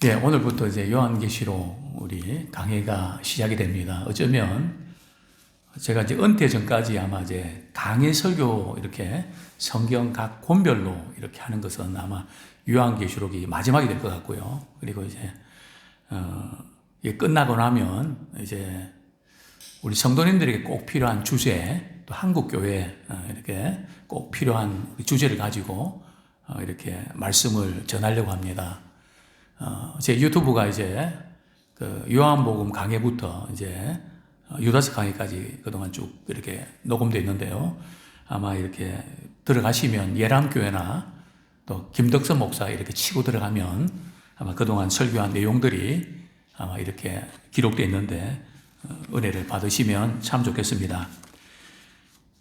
네, 오늘부터 이제 요한계시록 우리 강해가 시작이 됩니다. 어쩌면 제가 이제 은퇴 전까지 아마 이제 강해 설교 이렇게 성경 각 권별로 이렇게 하는 것은 아마 요한계시록이 마지막이 될 것 같고요. 그리고 이제 어, 이게 끝나고 나면 이제 우리 성도님들에게 꼭 필요한 주제, 또 한국 교회 어, 이렇게 꼭 필요한 주제를 가지고 어, 이렇게 말씀을 전하려고 합니다. 어, 제 유튜브가 이제 그 요한복음 강해부터 이제 어, 유다스 강해까지 그동안 쭉 이렇게 녹음되어 있는데요. 아마 이렇게 들어가시면 예람교회나 또 김덕선 목사 이렇게 치고 들어가면 아마 그동안 설교한 내용들이 아마 이렇게 기록되어 있는데 어, 은혜를 받으시면 참 좋겠습니다.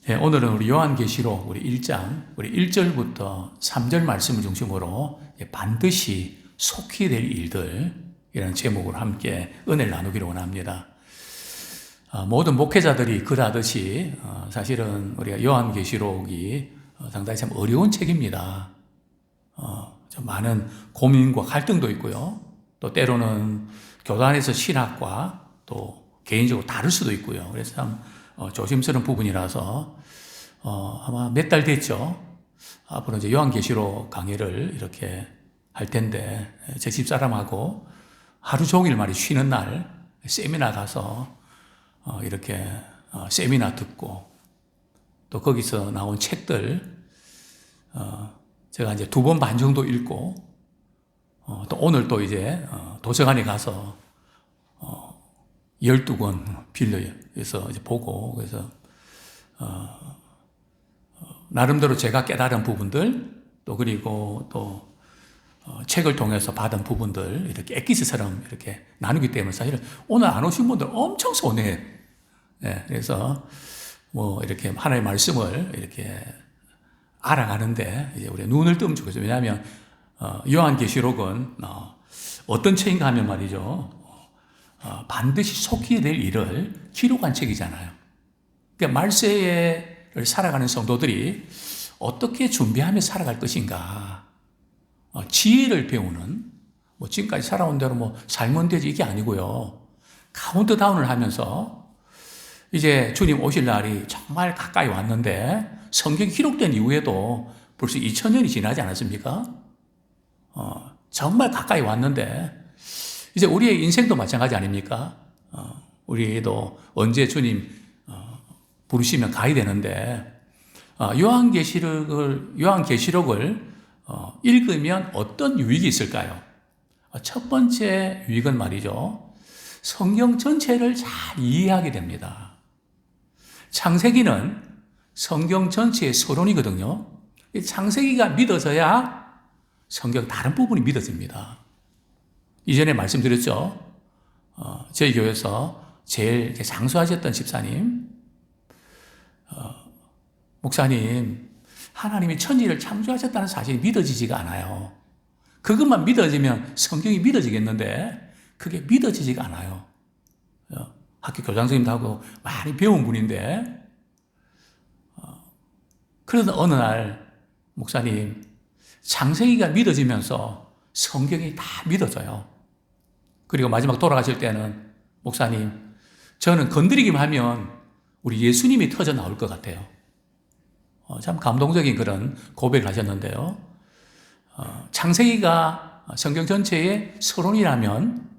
예, 오늘은 우리 요한계시록 우리 1장 우리 1절부터 3절 말씀을 중심으로 예, 반드시 속히 될 일들이라는 제목으로 함께 은혜를 나누기로 원합니다. 어, 모든 목회자들이 그러하듯이 어, 사실은 우리가 요한계시록이 어, 상당히 참 어려운 책입니다. 어, 좀 많은 고민과 갈등도 있고요. 또 때로는 교단에서 신학과 또 개인적으로 다를 수도 있고요. 그래서 참 어, 조심스러운 부분이라서 어, 아마 몇 달 됐죠. 앞으로 이제 요한계시록 강의를 이렇게 할 텐데 제 집사람하고 하루 종일 말이 쉬는 날 세미나 가서 어, 이렇게 어, 세미나 듣고 또 거기서 나온 책들 어, 제가 이제 두 번 반 정도 읽고 어, 또 오늘 또 이제 어, 도서관에 가서 어, 12권 빌려요. 그래서 이제 보고 그래서 나름대로 제가 깨달은 부분들 또 그리고 또 어, 책을 통해서 받은 부분들 이렇게 엑기스처럼 이렇게 나누기 때문에 사실은 오늘 안 오신 분들 엄청 손해. 예, 그래서 뭐 이렇게 하나의 말씀을 이렇게 알아가는데 이제 우리 눈을 뜨면 좋겠어요. 왜냐하면 어, 요한계시록은 어, 어떤 책인가 하면 말이죠. 어, 반드시 속히 될 일을 기록한 책이잖아요. 그러니까 말세를 살아가는 성도들이 어떻게 준비하며 살아갈 것인가. 어, 지혜를 배우는 뭐 지금까지 살아온 대로 뭐 살면 되지 이게 아니고요. 카운트 다운을 하면서 이제 주님 오실 날이 정말 가까이 왔는데 성경이 기록된 이후에도 벌써 2000년이 지나지 않았습니까? 어, 정말 가까이 왔는데 이제 우리의 인생도 마찬가지 아닙니까? 어, 우리도 언제 주님 어, 부르시면 가야 되는데 어, 요한계시록을 요한계시록을 어, 읽으면 어떤 유익이 있을까요? 어, 첫 번째 유익은 말이죠. 성경 전체를 잘 이해하게 됩니다. 창세기는 성경 전체의 서론이거든요. 창세기가 믿어져야 성경 다른 부분이 믿어집니다. 이전에 말씀드렸죠. 어, 저희 교회에서 제일 장수하셨던 집사님, 어, 목사님, 하나님이 천지를 창조하셨다는 사실이 믿어지지가 않아요. 그것만 믿어지면 성경이 믿어지겠는데 그게 믿어지지가 않아요. 어, 학교 교장 선생님도 하고 많이 배운 분인데 어, 그러던 어느 날 목사님 창세기가 믿어지면서 성경이 다 믿어져요. 그리고 마지막 돌아가실 때는 목사님 저는 건드리기만 하면 우리 예수님이 터져 나올 것 같아요. 어, 참 감동적인 그런 고백을 하셨는데요. 어, 창세기가 성경 전체의 서론이라면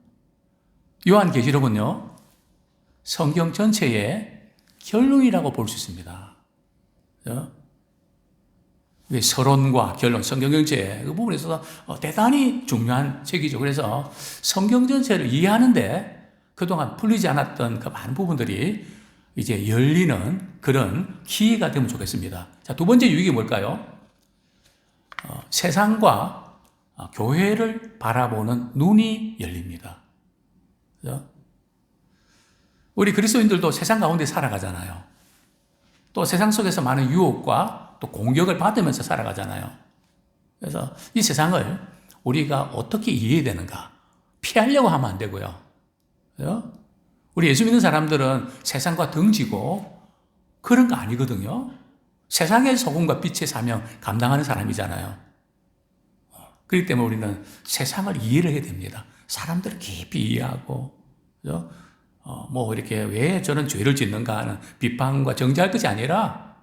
요한계시록은요 성경 전체의 결론이라고 볼 수 있습니다. 서론과 결론, 성경 전체 그 부분에 있어서 어, 대단히 중요한 책이죠. 그래서 성경 전체를 이해하는데 그동안 풀리지 않았던 그 많은 부분들이 이제 열리는 그런 기회가 되면 좋겠습니다. 자, 두 번째 유익이 뭘까요? 어, 세상과 어, 교회를 바라보는 눈이 열립니다. 그죠? 우리 그리스도인들도 세상 가운데 살아가잖아요. 또 세상 속에서 많은 유혹과 또 공격을 받으면서 살아가잖아요. 그래서 이 세상을 우리가 어떻게 이해해야 되는가? 피하려고 하면 안 되고요. 그죠? 우리 예수 믿는 사람들은 세상과 등지고 그런 거 아니거든요. 세상의 소금과 빛의 사명 감당하는 사람이잖아요. 그렇기 때문에 우리는 세상을 이해를 해야 됩니다. 사람들을 깊이 이해하고, 그죠? 어, 뭐 이렇게 왜 저는 죄를 짓는가 하는 비판과 정죄할 것이 아니라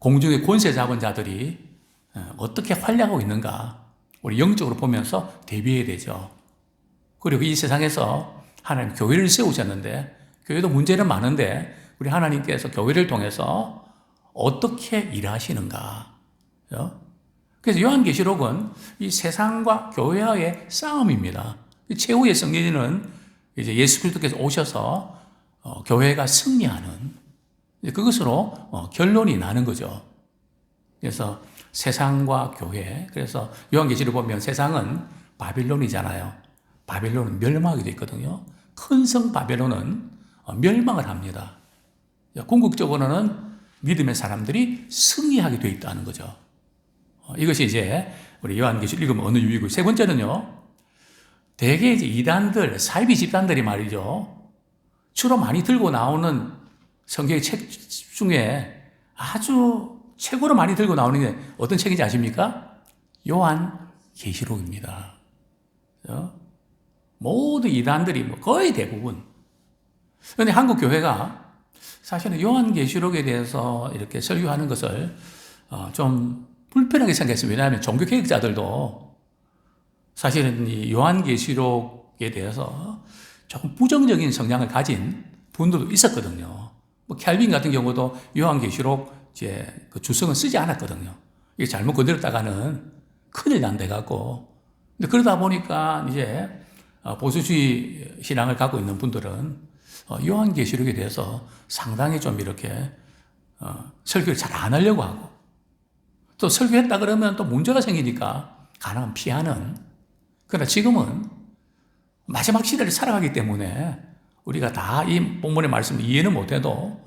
공중의 권세 잡은 자들이 어, 어떻게 활약하고 있는가 우리 영적으로 보면서 대비해야 되죠. 그리고 이 세상에서 하나님 교회를 세우셨는데 교회도 문제는 많은데 우리 하나님께서 교회를 통해서 어떻게 일하시는가. 그죠? 그래서 요한계시록은 이 세상과 교회와의 싸움입니다. 최후의 승리는 이제 예수 그리스도께서 오셔서 어, 교회가 승리하는 그것으로 어, 결론이 나는 거죠. 그래서 세상과 교회. 그래서 요한계시를 보면 세상은 바빌론이잖아요. 바빌론은 멸망하게 돼 있거든요. 큰 성 바벨론은 어, 멸망을 합니다. 궁극적으로는 믿음의 사람들이 승리하게 돼 있다는 거죠. 어, 이것이 이제 우리 요한계시 읽으면 어느 유이고 세 번째는요. 대개 이제 이단들, 사이비 집단들이 말이죠. 주로 많이 들고 나오는 성경의 책 중에 아주 최고로 많이 들고 나오는 게 어떤 책인지 아십니까? 요한 계시록입니다. 모든 이단들이 뭐 거의 대부분. 그런데 한국 교회가 사실은 요한 계시록에 대해서 이렇게 설교하는 것을 어, 좀 불편하게 생각했습니다. 왜냐하면 종교 개혁자들도 사실은 이 요한 계시록에 대해서 조금 부정적인 성향을 가진 분들도 있었거든요. 뭐 캘빈 같은 경우도 요한 계시록 이제 그 주성은 쓰지 않았거든요. 이게 잘못 건드렸다가는 큰일 난데 갖고. 근데 그러다 보니까 이제 어, 보수주의 신앙을 갖고 있는 분들은 어, 요한계시록에 대해서 상당히 좀 이렇게 어, 설교를 잘 안 하려고 하고 또 설교했다 그러면 또 문제가 생기니까 가능한 피하는 그러나 지금은 마지막 시대를 살아가기 때문에 우리가 다 이 본문의 말씀을 이해는 못해도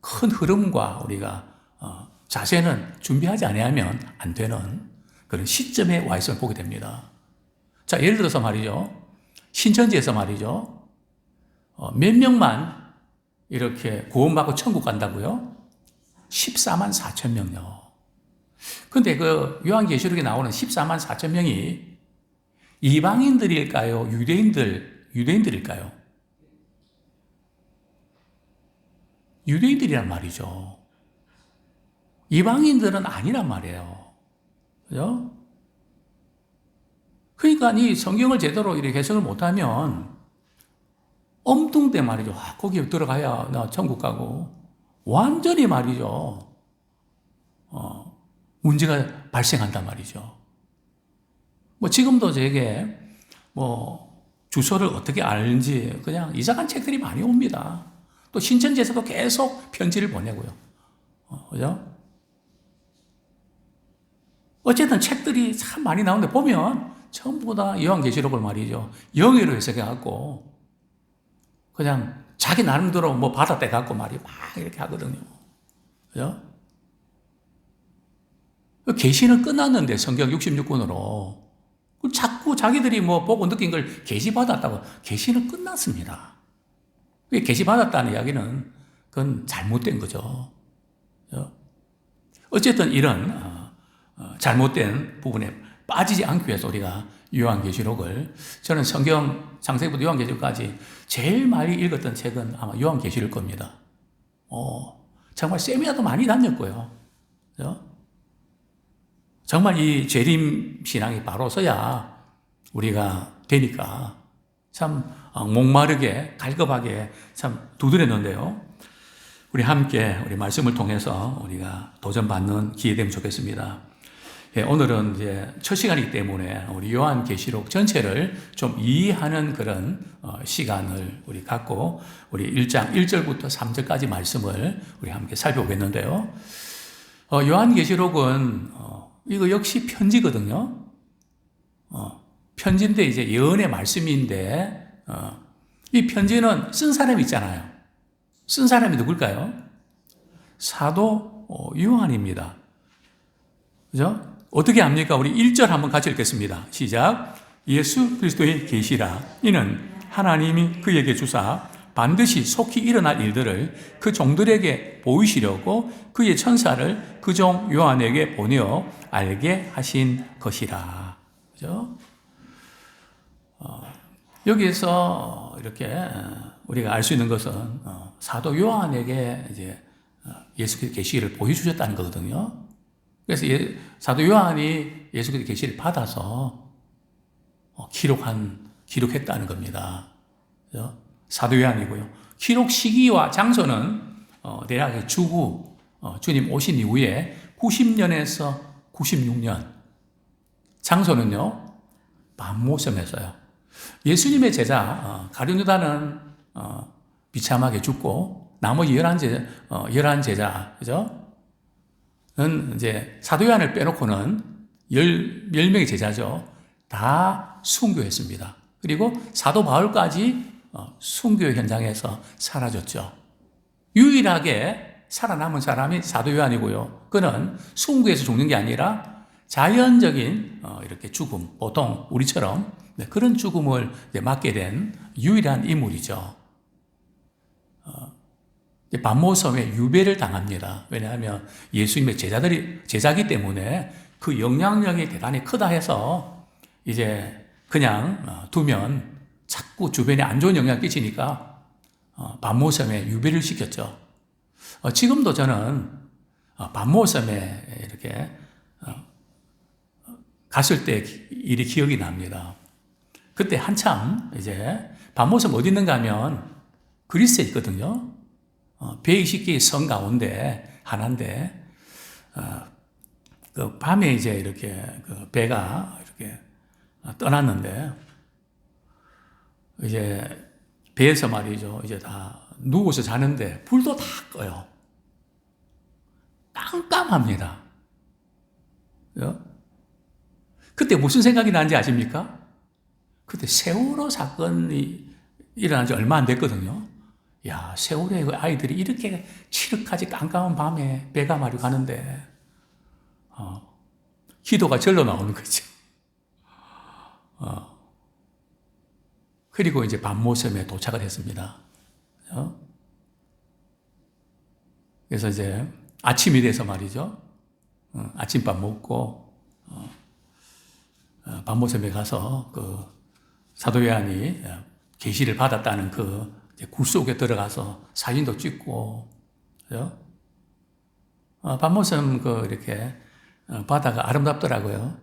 큰 흐름과 우리가 어, 자세는 준비하지 아니하면 안 되는 그런 시점에 와 있음을 보게 됩니다. 자, 예를 들어서 말이죠. 신천지에서 말이죠. 어, 몇 명만 이렇게 구원받고 천국 간다고요? 14만 4천 명요. 근데 그 요한계시록에 나오는 14만 4천 명이 이방인들일까요? 유대인들, 유대인들일까요? 유대인들이란 말이죠. 이방인들은 아니란 말이에요. 그죠? 그러니까 이 성경을 제대로 이렇게 해석을 못하면 엄뚱대 말이죠. 아, 거기 들어가야 나 천국 가고 완전히 말이죠. 어, 문제가 발생한단 말이죠. 뭐 지금도 제게 뭐 주소를 어떻게 알는지 그냥 이상한 책들이 많이 옵니다. 또 신천지에서도 계속 편지를 보내고요. 어, 그죠? 어쨌든 책들이 참 많이 나오는데 보면 전부 다 요한계시록을 말이죠. 영어로 해석해갖고 그냥 자기 나름대로 뭐 받아 떼갖고 말이 막 이렇게 하거든요. 그죠? 계시는 끝났는데 성경 66권으로 자꾸 자기들이 뭐 보고 느낀 걸 계시 받았다고 계시는 끝났습니다. 계시 받았다는 이야기는 그건 잘못된 거죠. 어쨌든 이런 어, 어, 잘못된 부분에 빠지지 않기 위해서 우리가 요한계시록을 저는 성경 창세기부터 요한계시록까지 제일 많이 읽었던 책은 아마 요한계시록 겁니다. 어, 정말 세미나도 많이 다녔고요. 그죠? 정말 이 재림 신앙이 바로 서야 우리가 되니까 참 어, 목마르게 갈급하게 참 두드렸는데요. 우리 함께 우리 말씀을 통해서 우리가 도전받는 기회 되면 좋겠습니다. 예, 오늘은 이제 첫 시간이기 때문에 우리 요한 계시록 전체를 좀 이해하는 그런 어, 시간을 우리 갖고 우리 1장 1절부터 3절까지 말씀을 우리 함께 살펴보겠는데요. 어, 요한 계시록은 어, 이거 역시 편지거든요. 편지인데 이제 예언의 말씀인데 이 편지는 쓴 사람이 있잖아요. 쓴 사람이 누굴까요? 사도 요한입니다. 그죠? 어떻게 합니까? 우리 1절 한번 같이 읽겠습니다. 시작. 예수 그리스도의 계시라. 이는 하나님이 그에게 주사 반드시 속히 일어날 일들을 그 종들에게 보이시려고 그의 천사를 그 종 요한에게 보내어 알게 하신 것이라. 그죠? 어, 여기에서 이렇게 어, 우리가 알 수 있는 것은 어, 사도 요한에게 이제 어, 예수께서 계시를 보여주셨다는 거거든요. 그래서 예, 사도 요한이 예수께서 계시를 받아서 어, 기록한 기록했다는 겁니다. 그죠? 사도 요한이고요. 기록 시기와 장소는 어, 대략 주후 어, 주님 오신 이후에 90년에서 96년 장소는요 밤모섬에서요. 예수님의 제자 어, 가룟유다는 어, 비참하게 죽고 나머지 열한 제자, 어, 제자 그죠? 는 이제 사도 요한을 빼놓고는 열, 열 명의 제자죠. 다 순교했습니다. 그리고 사도 바울까지 어, 순교 현장에서 사라졌죠. 유일하게 살아남은 사람이 사도 요한이고요. 그는 순교에서 죽는 게 아니라 자연적인 어, 이렇게 죽음, 보통 우리처럼 네, 그런 죽음을 맞게 된 유일한 인물이죠. 어, 밤모섬에 유배를 당합니다. 왜냐하면 예수님의 제자들이 제자기 때문에 그 영향력이 대단히 크다 해서 이제 그냥 어, 두면 자꾸 주변에 안 좋은 영향 끼치니까 어, 밤모섬에 유배를 시켰죠. 어, 지금도 저는 어, 밤모섬에 이렇게 어, 갔을 때 일이 기억이 납니다. 그때 한참 이제 밤모섬 어디 있는가 하면 그리스에 있거든요. 어, 120개의 성 가운데 하나인데 어, 그 밤에 이제 이렇게 그 배가 이렇게 떠났는데 이제 배에서 말이죠. 이제 다 누워서 자는데 불도 다 꺼요. 깜깜합니다. 그죠? 그때 무슨 생각이 나는지 아십니까? 그때 세월호 사건이 일어난 지 얼마 안 됐거든요. 야, 세월호에 그 아이들이 이렇게 칠흑하지 깜깜한 밤에 배가 마려 가는데, 어, 기도가 절로 나오는 거죠. 어, 그리고 이제 밤모섬에 도착을 했습니다. 어? 그래서 이제 아침이 돼서 말이죠. 어, 아침밥 먹고 어, 어, 밤모섬에 가서 그 사도 요한이 계시를 받았다는 그 굴 속에 들어가서 사진도 찍고 그죠? 어, 밤모섬 그 이렇게 어, 바다가 아름답더라고요.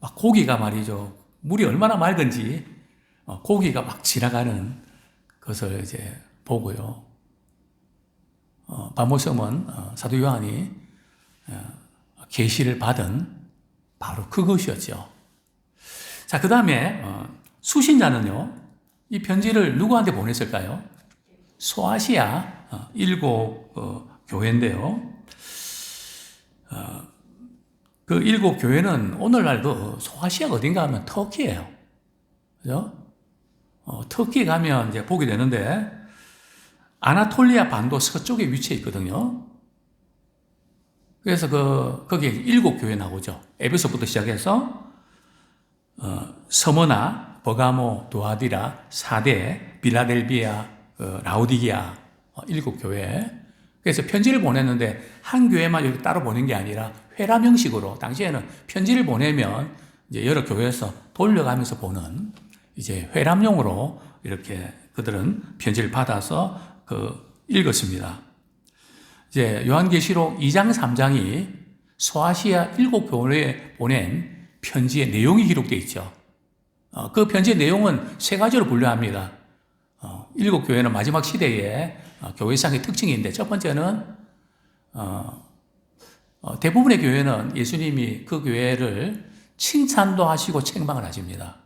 막 고기가 말이죠. 물이 얼마나 맑은지 어, 고기가 막 지나가는 것을 이제 보고요. 어, 밤모섬은 어, 사도 요한이 어, 계시를 받은 바로 그것이었죠. 자, 그 다음에 어, 수신자는요, 이 편지를 누구한테 보냈을까요? 소아시아 어, 일곱 어, 교회인데요. 어, 그 일곱 교회는 오늘날도 소아시아가 어딘가 하면 터키예요. 그죠? 어, 터키 가면 이제 보게 되는데 아나톨리아 반도 서쪽에 위치해 있거든요. 그래서 그 거기에 일곱 교회 나오죠. 에베소부터 시작해서 어, 서머나, 버가모, 도아디라, 사대, 빌라델비아, 어, 라우디기아 어, 일곱 교회. 그래서 편지를 보냈는데 한 교회만 이렇게 따로 보낸 게 아니라 회람 형식으로 당시에는 편지를 보내면 이제 여러 교회에서 돌려가면서 보는 이제 회람용으로 이렇게 그들은 편지를 받아서 그 읽었습니다. 이제 요한계시록 2장 3장이 소아시아 일곱 교회에 보낸 편지의 내용이 기록되어 있죠. 어, 그 편지의 내용은 세 가지로 분류합니다. 어, 일곱 교회는 마지막 시대의 어, 교회상의 특징인데 첫 번째는 대부분의 교회는 예수님이 그 교회를 칭찬도 하시고 책망을 하십니다.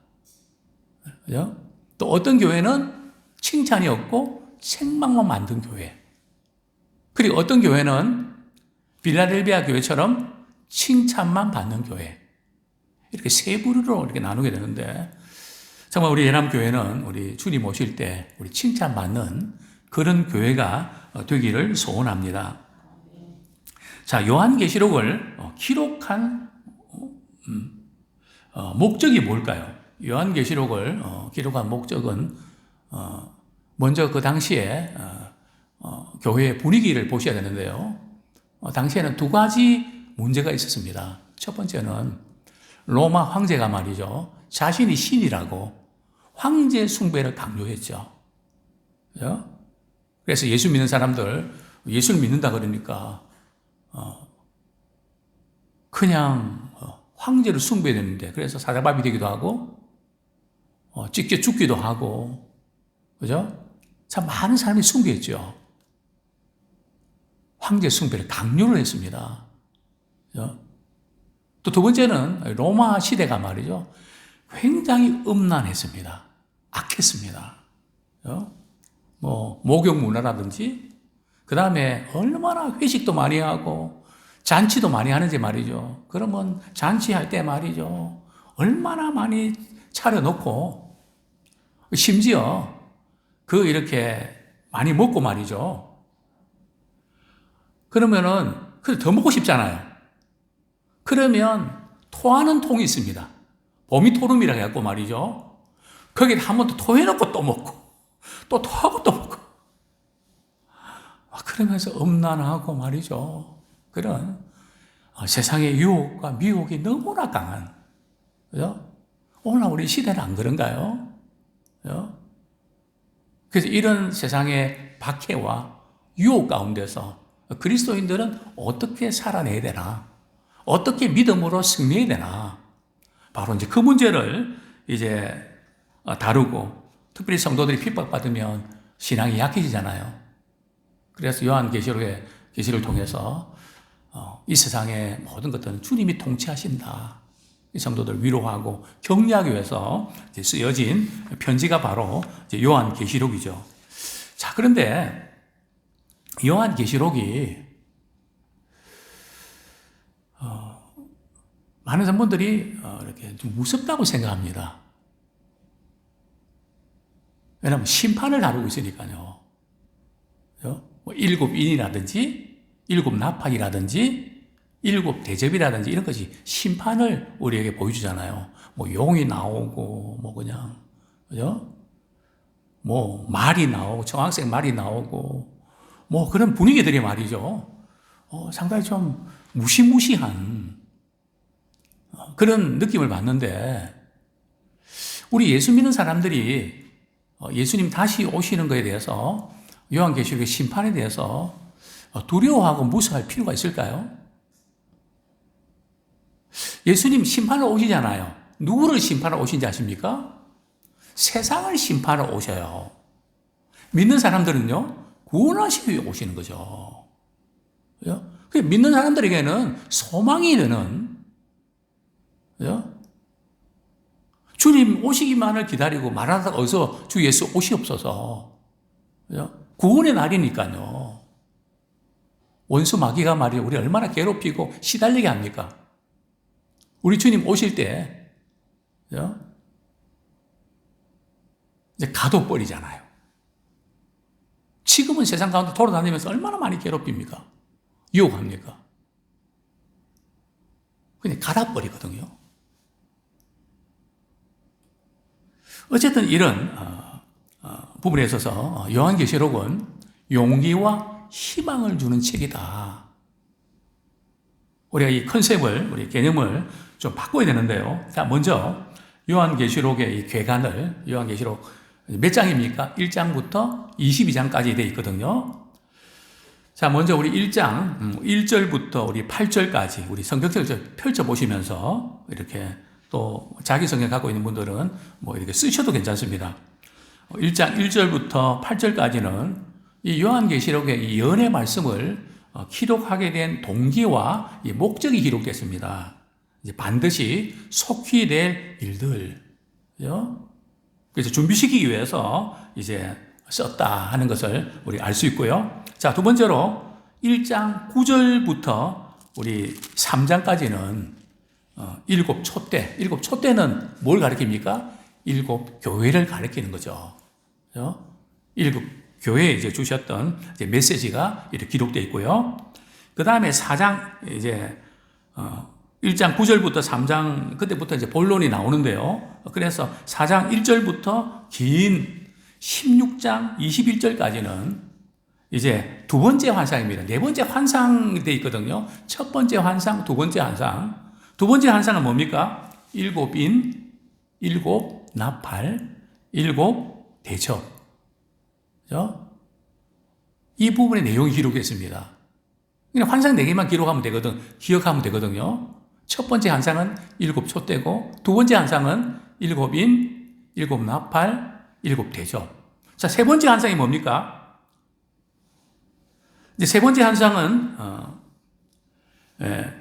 또 어떤 교회는 칭찬이 없고 책망만 만든 교회. 그리고 어떤 교회는 빌라델비아 교회처럼 칭찬만 받는 교회. 이렇게 세 부류로 이렇게 나누게 되는데 정말 우리 예남 교회는 우리 주님 오실 때 우리 칭찬받는 그런 교회가 되기를 소원합니다. 자, 요한계시록을 기록한 음, 어, 목적이 뭘까요? 요한계시록을 어, 기록한 목적은 어, 먼저 그 당시에 어, 어, 교회의 분위기를 보셔야 되는데요. 어, 당시에는 두 가지 문제가 있었습니다. 첫 번째는 로마 황제가 말이죠. 자신이 신이라고 황제 숭배를 강요했죠. 그죠? 그래서 예수 믿는 사람들 예수를 믿는다 그러니까 어, 그냥 어, 황제를 숭배했는데 그래서 사자밥이 되기도 하고 어, 찢겨 죽기도 하고 그죠? 참 많은 사람이 숭배했죠. 황제 숭배를 강요를 했습니다. 또 두 번째는 로마 시대가 말이죠. 굉장히 음란했습니다. 악했습니다. 뭐 목욕 문화라든지 그 다음에 얼마나 회식도 많이 하고 잔치도 많이 하는지 말이죠. 그러면 잔치할 때 말이죠. 얼마나 많이 차려놓고 심지어 그 이렇게 많이 먹고 말이죠. 그러면은 더 먹고 싶잖아요. 그러면 토하는 통이 있습니다. 보미토름이라 해갖고 말이죠. 거기에 한 번 더 토해놓고 또 먹고 또 토하고 또 먹고 그러면서 음란하고 말이죠. 그런 어, 세상의 유혹과 미혹이 너무나 강한 그죠? 오늘 우리 시대는 안 그런가요? 그죠? 그래서 이런 세상의 박해와 유혹 가운데서 그리스도인들은 어떻게 살아내야 되나? 어떻게 믿음으로 승리해야 되나? 바로 이제 그 문제를 이제 다루고 특별히 성도들이 핍박받으면 신앙이 약해지잖아요. 그래서 요한계시록의 계시를 통해서 어, 이 세상의 모든 것들은 주님이 통치하신다. 이 성도들 위로하고 격려하기 위해서 쓰여진 편지가 바로 요한계시록이죠. 자, 그런데 요한계시록이 많은 성분들이 어, 이렇게 좀 무섭다고 생각합니다. 왜냐하면 심판을 다루고 있으니까요. 뭐 일곱 인이라든지 일곱 나팔이라든지 일곱 대접이라든지 이런 것이 심판을 우리에게 보여주잖아요. 뭐 용이 나오고 뭐 그냥 그죠? 뭐 말이 나오고 청학생 말이 나오고 뭐 그런 분위기들이 말이죠. 어, 상당히 좀 무시무시한 어, 그런 느낌을 받는데 우리 예수 믿는 사람들이 어, 예수님 다시 오시는 것에 대해서 요한계시록의 심판에 대해서 두려워하고 무서워할 필요가 있을까요? 예수님 심판을 오시잖아요. 누구를 심판을 오신지 아십니까? 세상을 심판을 오셔요. 믿는 사람들은요, 구원하시기 위해 오시는 거죠. 믿는 사람들에게는 소망이 되는, 주님 오시기만을 기다리고 말하다가 어서 주 예수 오시옵소서. 구원의 날이니까요. 원수 마귀가 말이에요. 우리 얼마나 괴롭히고 시달리게 합니까? 우리 주님 오실 때, 이제 가둬버리잖아요. 지금은 세상 가운데 돌아다니면서 얼마나 많이 괴롭힙니까? 유혹합니까? 그냥 가둬버리거든요. 어쨌든 이런 어, 어, 부분에 있어서 어, 요한계시록은 용기와 희망을 주는 책이다. 우리가 이 컨셉을, 우리 개념을 좀 바꿔야 되는데요. 자, 먼저 요한계시록의 이 괴간을 요한계시록 몇 장입니까? 1장부터 22장까지 되어 있거든요. 자, 먼저 우리 1장 1절부터 음, 우리 8절까지 우리 성경책을 펼쳐 보시면서 이렇게 또 자기 성경 갖고 있는 분들은 뭐 이렇게 쓰셔도 괜찮습니다. 1장 1절부터 8절까지는 이 요한계시록의 이 연의 말씀을 어, 기록하게 된 동기와 목적이 기록됐습니다. 이제 반드시 속히 될 일들. 그래서 준비시키기 위해서 이제 썼다 하는 것을 우리 알 수 있고요. 자, 두 번째로 1장 9절부터 우리 3장까지는 어, 일곱 촛대. 일곱 촛대는 뭘 가리킵니까? 일곱 교회를 가리키는 거죠. 일곱 교회에 이제 주셨던 이제 메시지가 이렇게 기록되어 있고요. 그 다음에 4장, 이제, 어, 1장 9절부터 3장, 그때부터 이제 본론이 나오는데요. 그래서 4장 1절부터 긴 16장 21절까지는 이제 두 번째 환상입니다. 네 번째 환상이 돼 있거든요. 첫 번째 환상, 두 번째 환상. 두 번째 환상은 뭡니까? 일곱 인, 일곱 나팔, 일곱 대접. 그죠? 이 부분의 내용이 기록됐습니다. 그냥 환상 네 개만 기록하면 되거든. 기억하면 되거든요. 첫 번째 환상은 일곱 촛대고, 두 번째 환상은 일곱 인, 일곱 나팔, 일곱 대접. 자, 세 번째 환상이 뭡니까? 이제 세 번째 환상은, 어, 예,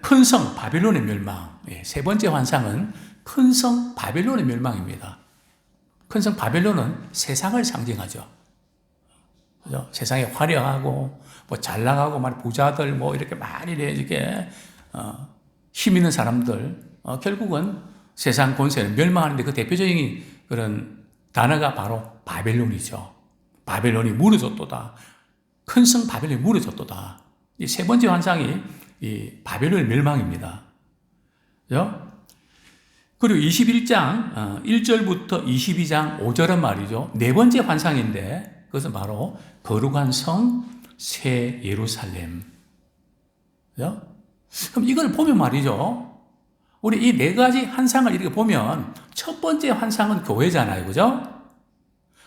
큰 성 바벨론의 멸망. 예, 세 번째 환상은 큰 성 바벨론의 멸망입니다. 큰 성 바벨론은 세상을 상징하죠. 그죠? 세상에 화려하고 뭐 잘 나가고 말 부자들 뭐 이렇게 많이 이렇게 어, 힘 있는 사람들 어, 결국은 세상 권세는 멸망하는데 그 대표적인 그런 단어가 바로 바벨론이죠. 바벨론이 무너졌도다. 큰 성 바벨론이 무너졌도다. 이 세 번째 환상이 이 바벨론의 멸망입니다. 그죠? 그리고 21장 1절부터 22장 5절은 말이죠. 네 번째 환상인데 그것은 바로 거룩한 성 새 예루살렘. 그죠? 그럼 이걸 보면 말이죠. 우리 이 네 가지 환상을 이렇게 보면 첫 번째 환상은 교회잖아요. 그죠?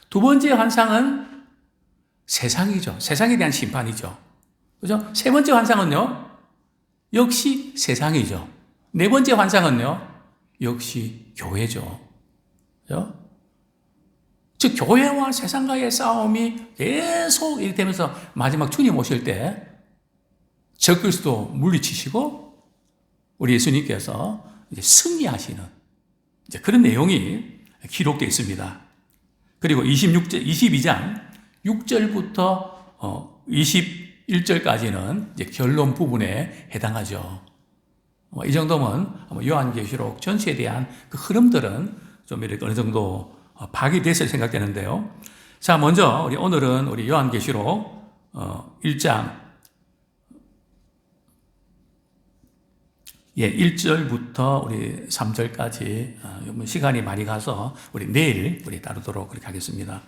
두 번째 환상은 세상이죠. 세상에 대한 심판이죠. 그죠? 세 번째 환상은요. 역시 세상이죠. 네 번째 환상은요. 역시 교회죠. 그죠? 즉 교회와 세상과의 싸움이 계속 이렇게 되면서 마지막 주님 오실 때 적그리스도 물리치시고 우리 예수님께서 이제 승리하시는 이제 그런 내용이 기록되어 있습니다. 그리고 26절, 22장 6절부터 어, 21절까지는 이제 결론 부분에 해당하죠. 뭐이 정도면 요한계시록 전체에 대한 그 흐름들은 좀 이렇게 어느 정도 어, 파악됐을 생각되는데요. 자, 먼저 우리 오늘은 우리 요한계시록 어, 1장 예, 1절부터 우리 3절까지 어, 시간이 많이 가서 우리 내일 우리 다루도록 그렇게 하겠습니다.